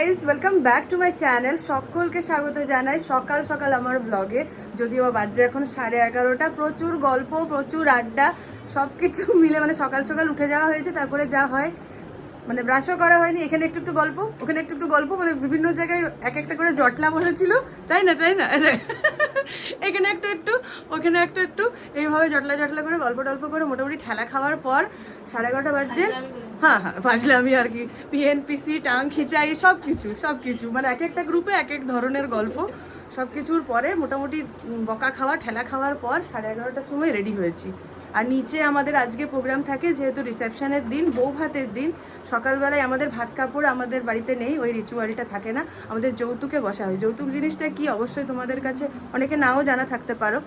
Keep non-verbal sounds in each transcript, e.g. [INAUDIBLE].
Guys welcome back to my channel সকলকে স্বাগত জানাই। সকাল সকাল আমার ব্লগে যদিও বাজে এখন সাড়ে এগারোটা, প্রচুর গল্প, প্রচুর আড্ডা সব কিছু মিলে মানে সকাল সকাল উঠে যাওয়া হয়েছে, তারপরে যা হয়। মানে ব্রাশও করা হয়নি এখানে একটু একটু গল্প ওখানে একটু একটু গল্প মানে বিভিন্ন জায়গায় এক একটা করে জটলা বসেছিল তাই না তাই না? [LAUGHS] এখানে একটু একটু ওখানে একটু একটু এইভাবে জটলা জটলা করে গল্প টল্প করে মোটামুটি ঠেলা খাওয়ার পর সাড়ে এগারোটা বাজছে। হ্যাঁ হ্যাঁ বাজলে আমি আর কি। পিএনপিসি টাং খিচাই সব কিছু সব কিছু মানে এক একটা গ্রুপে এক এক ধরনের গল্প। সব কিছুর পরে মোটামুটি বকা খাওয়া ঠেলা খাওয়ার পর সাড়ে এগারোটার সময় রেডি হয়েছি। আর নিচে আমাদের আজকে প্রোগ্রাম থাকে যেহেতু রিসেপশনের দিন বউ ভাতের দিন সকালবেলায় আমাদের ভাত কাপড় আমাদের বাড়িতে নেই ওই রিচুয়ালটা থাকে না আমাদের যৌতুকে বসা হয়। যৌতুক জিনিসটা কি? অবশ্যই তোমাদের কাছে অনেকে নাও জানা থাকতে পারো।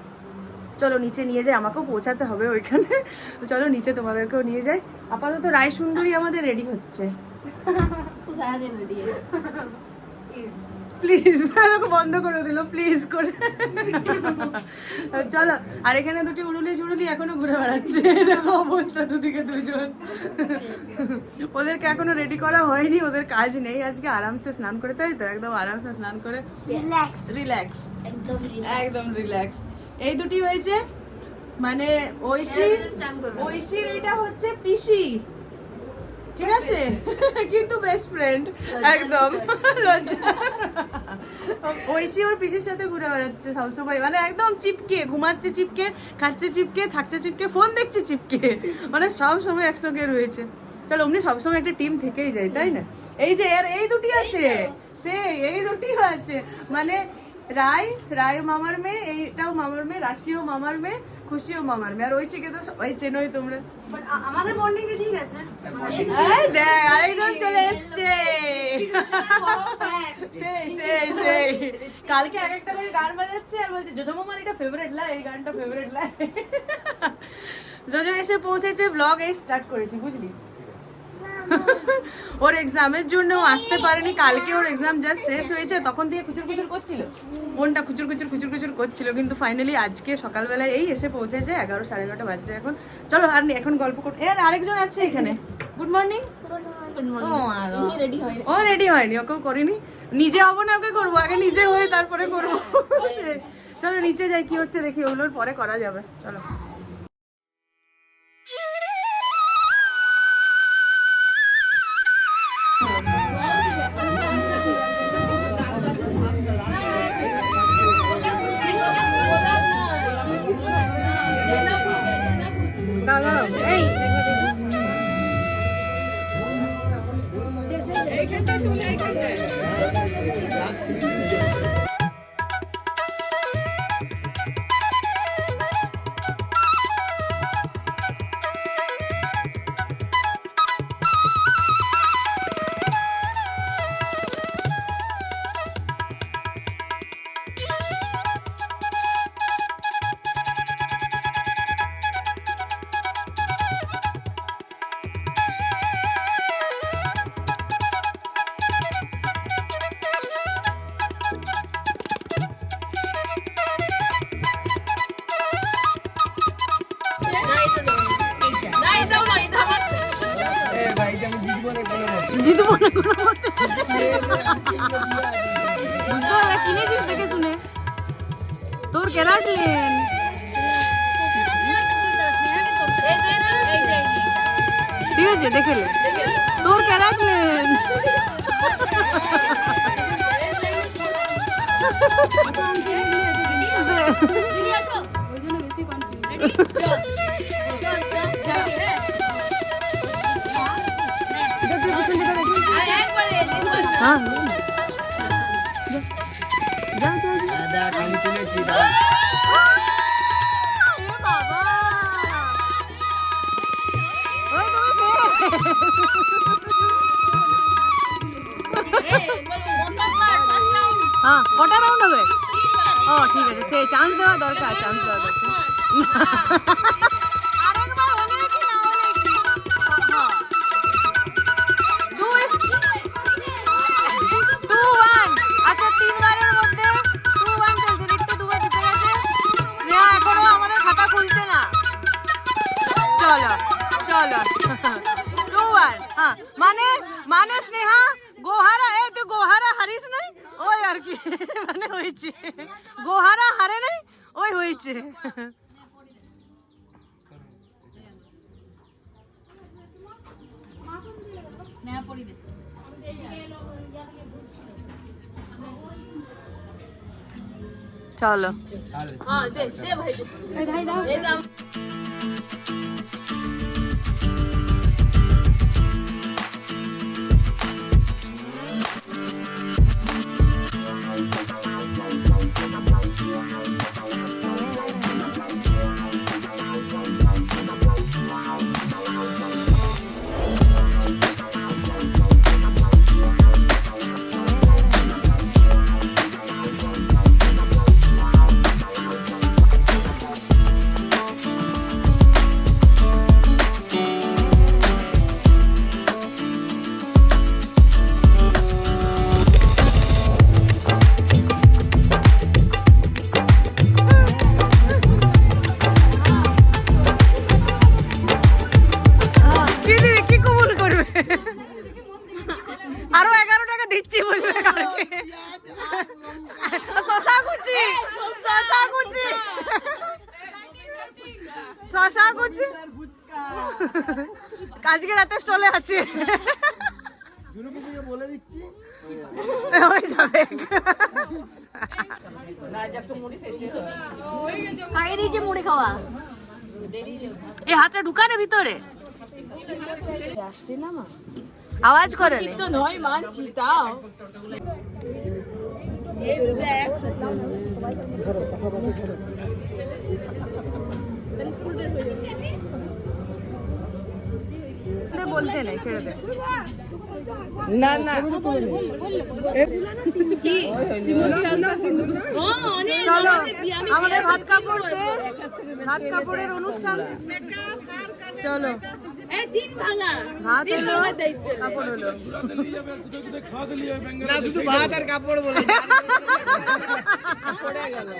চলো নিচে নিয়ে যাই আমাকেও পৌঁছাতে হবে ওইখানে। [LAUGHS] চলো নিচে তোমাদেরকেও নিয়ে যাই। আপাতত রায় সুন্দরী আমাদের রেডি হচ্ছে। সারাদিন রেডি [LAUGHS] প্লিজ বন্ধ করে দিল প্লিজ করে। চলো আর এখানে দুটি উড়ুলি ঝুড়ুলি এখনও ঘুরে বেড়াচ্ছে। দেখো অবস্থা দুদিকে দুজন। ওদেরকে এখনও রেডি করা হয়নি ওদের কাজ নেই আজকে আরামসে স্নান করে তাই তো? একদম আরামসে স্নান করে। রিল্যাক্স রিল্যাক্স একদম একদম রিল্যাক্স এই দুটি হয়েছে মানে ঐশী ঐশীর এটা হচ্ছে পিসি। ঠিক আছে? [LAUGHS] কিন্তু বেস্ট ফ্রেন্ড একদম। [LAUGHS] ঐশী ওর পিসির সাথে ঘুরে বেড়াচ্ছে সবসময়। মানে একদম চিপকে ঘুমাচ্ছে চিপকে খাচ্ছে চিপকে থাকছে চিপকে ফোন দেখছে চিপকে। মানে সব সময় একসঙ্গে রয়েছে। চলো অমনি সবসময় একটা টিম থেকেই যায় তাই না? এই যে এর এই দুটি আছে। সে এই দুটি আছে। মানে রায় রায় মামার মেয়ে এইটাও মামার মেয়ে রাশিও মামার মেয়ে খুশিও মামার মেয়ে আর ঐশীকে তো সবাই চেনোই তোমরা। আমাদের বন্ডিংটা ঠিক আছে। এই দেখ আরেকজন চলে এসছে। সেই সেই সেই। কালকে এক একটা করে গান বাজাচ্ছে আর বলছে জোজো মামার এটা ফেভারিট লাই এই গানটা ফেভারিট লাই জোজো এসে পৌঁছেছে ব্লগ এই স্টার্ট করেছি বুঝলি? ওর এক্সামের জন্য আসতে পারেনি কালকে ওর এক্সাম জাস্ট শেষ হয়েছে তখন থেকে খুচুর খুচুর করছিল। মনটা খুচুর খুচুর খুচুর খুচুর করছিল কিন্তু ফাইনালি আজকে সকালবেলায় এই এসে পৌঁছেছে এগারো সাড়ে এগারোটা বাজছে এখন। চলো আর নি- এখন গল্প কর এ আর আরেকজন আছে এখানে। গুড মর্নিং ও মা রেডি হয় ও রেডি হয়নি ওকেও করিনি। নিজে হব না ওকে করব আগে নিজে হয়ে তারপরে করব। [LAUGHS] চলো নিচে যাই কি হচ্ছে দেখি ওগুলোর পরে করা যাবে। চলো। এখানটা তুলে এখানটায় জিতবো না কোনো মতে বুঝতে পারবে কিনেছিস দেখে শুনে। তোর কেরাটলেন ঠিক আছে দেখে লে তোর কেরাটলেন যাও যাও হ্যাঁ কটা রাউন্ড হবে ও ঠিক আছে সে চান্স দেওয়া দরকার চান্স দেওয়া দরকার হয়েছে। গোহারা হারে নাই ওই হয়েছে। দে চলো এই ভাই দাও। কুচি আজকে রাতে স্টলে আছে। বলে দিচ্ছি। হয়ে যাবে। আগে দিয়েছে মুড়ি খাওয়া। এই হাতটা ঢুকানে ভিতরে। আওয়াজ করে তো নয় মানছি তাও বলতে নেই ছেড়ে দে। না না। চলো আমাদের ভাত কাপড় শেষ। ভাত কাপড়ের অনুষ্ঠান। চলো। ভাত হলো কাপড় হলো। না শুধু ভাত আর কাপড় বলে ভালো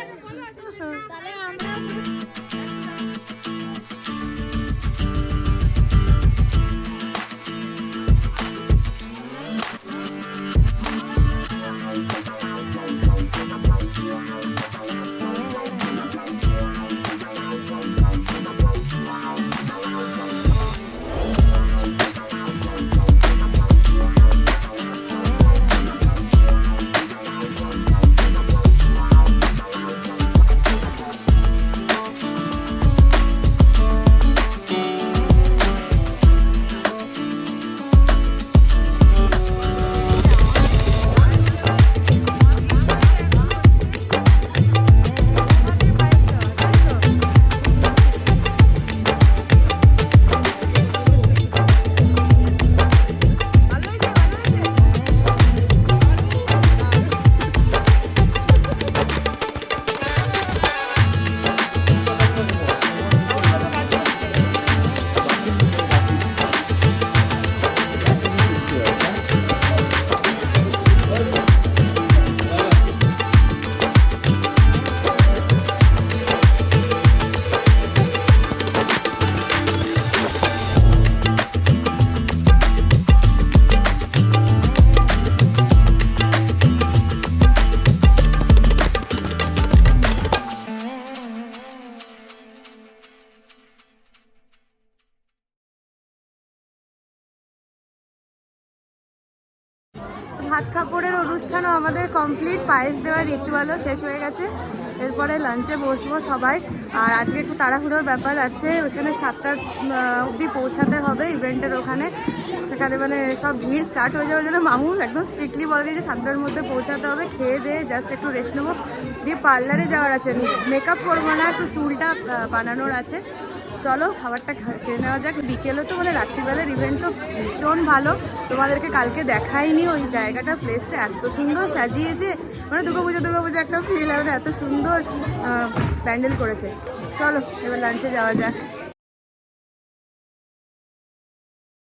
আমাদের কমপ্লিট পায়েস দেওয়ার রিচুয়ালও শেষ হয়ে গেছে। এরপরে লাঞ্চে বসবো সবাই। আর আজকে একটু তাড়াহুড়োর ব্যাপার আছে ওখানে সাতটার অবধি পৌঁছাতে হবে ইভেন্টের ওখানে। সেখানে মানে সব ভিড় স্টার্ট হয়ে যাওয়ার জন্য মামু একদম স্ট্রিক্টলি বলে দিয়েছে, সাতটার মধ্যে পৌঁছাতে হবে, খেয়ে দিয়ে জাস্ট একটু রেস্ট নেব। দিয়ে পার্লারে যাওয়ার আছে মেকআপ করব না, একটু চুলটা বানানোর আছে। চলো, খাবারটা খেয়ে নেওয়া যাক। বিকেলে তো মানে রাত্রিবেলার ইভেন্ট তো ভীষণ ভালো। তোমাদেরকে কালকে দেখাইনি ওই জায়গাটা প্লেসটা এত সুন্দর সাজিয়েছে। মানে দুর্গা পুজো দুর্গা পুজো একটা ফিল মানে এত সুন্দর প্যান্ডেল করেছে। চলো, এবার লাঞ্চে যাওয়া যাক।